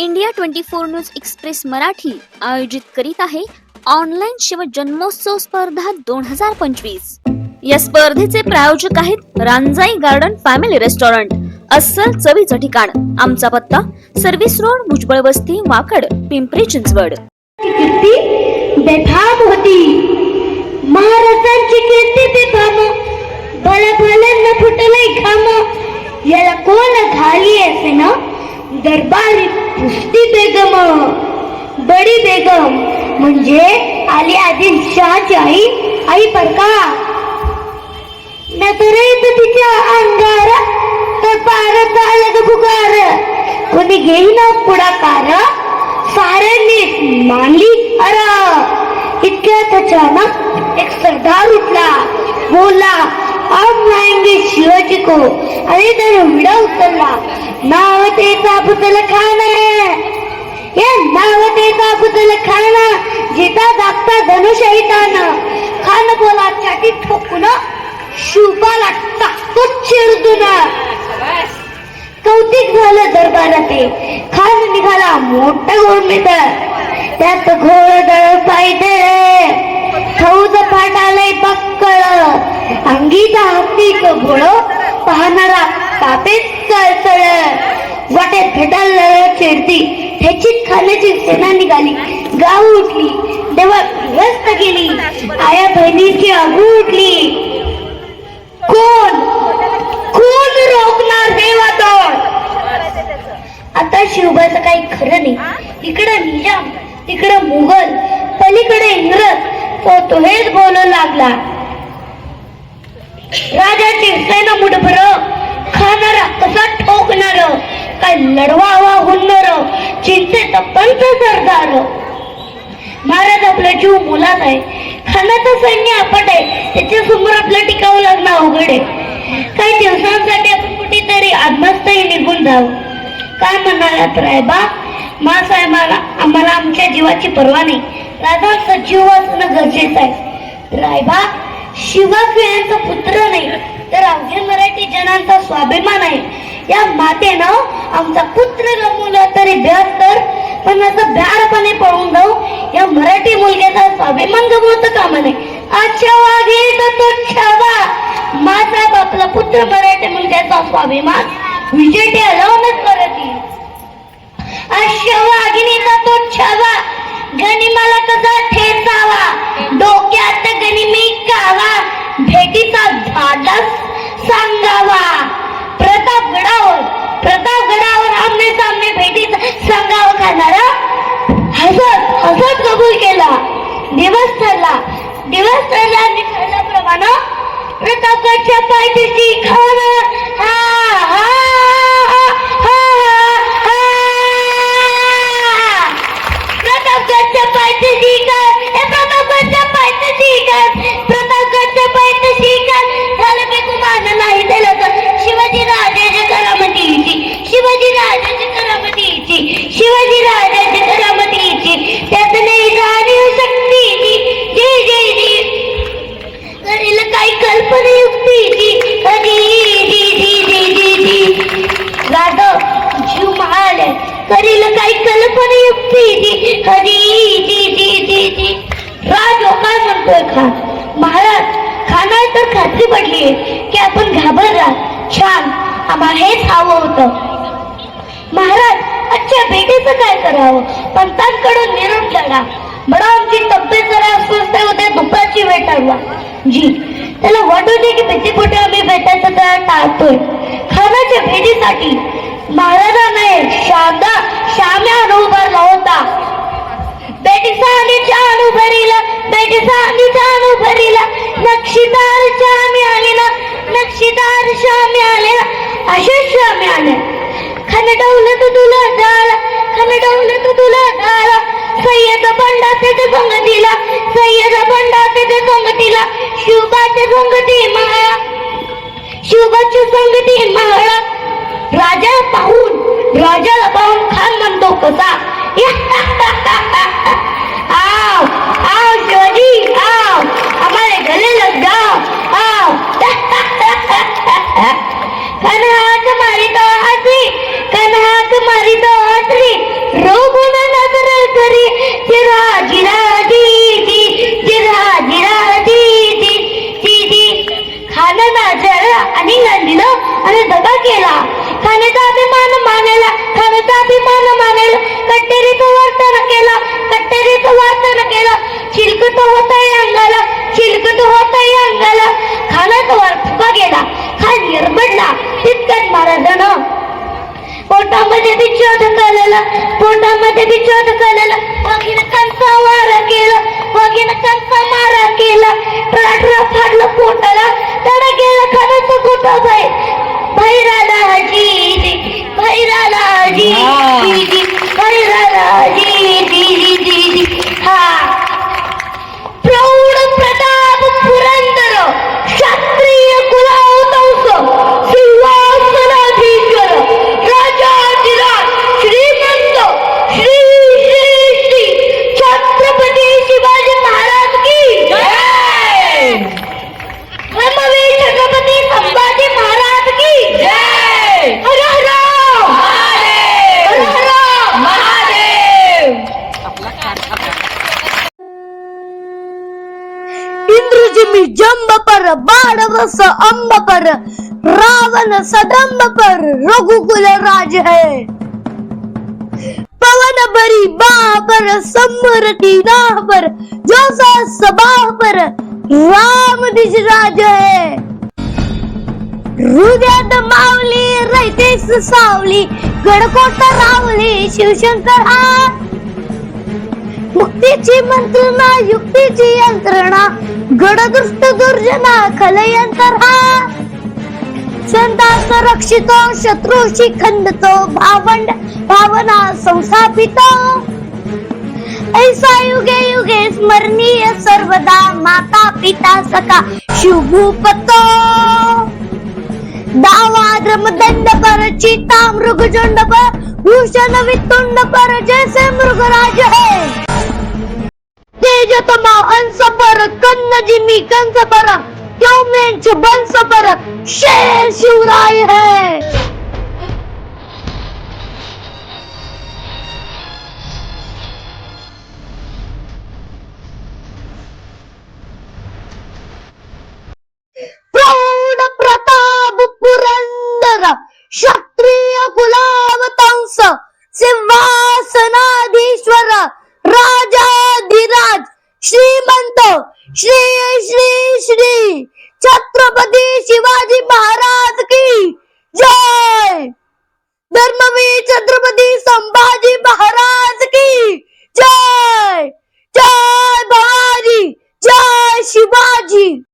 India twenty four news express Marathi आयोजित करीत आहे ऑनलाईन शिव जन्मोत्सव स्पर्धा दोन हजार पंचवीस. या स्पर्धेचे प्रायोजक आहेत रांजाई गार्डन फॅमिली रेस्टॉरंट अस्सल चवीचं ठिकाण आमचा पत्ता सर्व्हिस रोड भुजबळ वस्ती वाकड पिंपरी चिंचवड. कीर्ती बेफाम होती. महाराजांची कीर्ती बेफाम भला भल्यांना फुटलंय घाम. याला कोण घाली असे ना? दरबारी पुष्टी बेगम. बडी बेगम. म्हणजे आली आदिल शहाची आई आई परका. नजरेत तिच्या अंगार तर पार चालत पुकार कोणी घेईना पुढाकार. साऱ्यांनी मानली अरा. इतक्यात अचानक एक सरदार उठला. बोला आप जाएंगे शिवाजी को अरे त्याने विडा उचलला. नाव तेचा पुतल खान ये या नावतेचा पुतल खाना. जिता दागता ऐताना. खान बोला चाटी ठोकून शुभाला टाकतो चिरतून कौतिक झालं दरबारात. ते खान निघाला मोठा गोडमेत त्यात घोडदळ ठौज फौज फाटालय बक्कळ. अंगीचा हत्तीक घोड पाहणारा तापेच चळचळ वाटेत भेटायला चिडती ठेचीत खाण्याची सेना निघाली. गाव उठली. देवा व्यस्त गेली आया बहिणीची आगू उठली. कोण? कोण रोखणार हे वादळ आता शिवबाचं काही खरं नाही. इकडं निजाम तिकडं मुघल पलीकडे इंग्रज. तो बोलू लागला. राजा सेना मुठभर खाणारा कसा ठोकणार? काय लढवावा हुन्नर? चिंतेत पंच सरदार. महाराज आपला जीव मुलात आहे. खानाचं सैन्य आपट आहे. त्याच्यासमोर आपलं टिकावं लागणं अवघड आहे. काही दिवसांसाठी आपण कुठेतरी आत्मस्थही निघून जाऊ. काय म्हणालात रायबा मासाहेबाला आम्हाला आमच्या जीवाची पर्वा नाही. राजा सजीव असणं गरजेचं आहे. रायबा शिवकियांचा पुत्र नाही तर अवघ्या मराठी जनांचा स्वाभिमान आहे. या मातेनं आमचा पुत्र गमवला तरी ब्यास तर पण असं भ्याडपणे पळून जाऊ या मराठी मुलग्याचा स्वाभिमान गमवत कामा नये अच्छा वाघे तो छावा. मासाहेब आपला पुत्र मराठी मुलग्याचा स्वाभिमान विजेटे लावूनच करत येईल अश्ववागिनीचा तो छावा. गनिमाला कसा ठेचावा डोक्यात गनिमी कावा भेटीचा धाडस सांगावा. प्रतापगडावर प्रतापगडावर आमने सामने भेटीचा सांगावा खाणारा हसत हसत कबूल केला. दिवस ठरला. दिवस ठरला आणि ठरल्याप्रमाणे प्रतापगडच्या पायथ्याची खाना हा हा. प्रतापगडच्या पायथ्याशी कर हे प्रतापगडच्या पायथ्याशी कर प्रतापगडच्या पायथ्याशी कर झालं नाही दिलं तर शिवाजी राजाच्या शिवाजी राजाच्या शिवाजी राजाच्या त्यात नाही जाणीव जय जय करेल काही कल्पना युक्तीची जी जी जी जी जी जीव महाल करील काही कल्पना युक्तीची जी जी जी जी राज तर खा. महाराज खाणार तर खात्री पडली की आपण घाबरला छान आम्हाला हेच हवं होतं. महाराज अच्छा भेटीचं काय करावं? पंतांकडून निरोप लढा बडा आमची तब्येत जरा अस्वस्थ होते दुपारची वेळ ठरवा. जी त्याला वाटू दे की भीतीपोटे आम्ही भेटायचं त्याला टाळतोय. खानाच्या भेटीसाठी महाराजाने शारदा श्याम्या अनुभव होता बेटीचा आणि चाणू अनुभव तुला मिळाल्या आले खनडवलं तर तुला झाला खनडवलं तर तुला झाला सय्यद बंडा त्याच्या संगतीला सय्यद बंडा त्याच्या संगतीला शिवबाच्या संगती माळा. शिवबाची संगती माळा. राजा पाहून राजाला पाहून खान म्हणतो कसा. आव आव चिलकत होत अंगाला खानाचा वर फुका गेला खान निरबडला तितक्यात महाराजानं पोटामध्ये बिचोद केलेला पोटामध्ये बिचोद केलेला वगीनं कांचा वारा केला वगीनं कांचा मारा केला ஜிமி ஜம்ப பர பாடவச அம்ப पर रावण சதம்ப पर रघुकुल राज है पवन भरी बाह पर समर की राह पर जो सबाह पर राम निज राज है हृदयात मावली रहते सावली गडकोट रावली शिवशंकर हा मुक्तीची मंत्रणा युक्तीची यंत्रणा गडदृष्ट दुर्जना खलयंतर हा संतास रक्षितो शत्रूशी खंडतो भावंड भावना संस्थापितो. ऐसा युगे युगे स्मरणीय सर्वदा माता पिता सखा शिवभूपतो दावाद्रम दंड पर चिता मृगजंड पर भूषण वितुंड पर जैसे मृगराज है. तेजतमा हंस पर कन्न जिमी कंस पर क्यों मेंच बंस पर शेर शिवराय है। प्रौढ छत्रपती शिवाजी महाराज की जय! धर्मवीर छत्रपती संभाजी महाराज की जय! जय भाजी जय शिवाजी!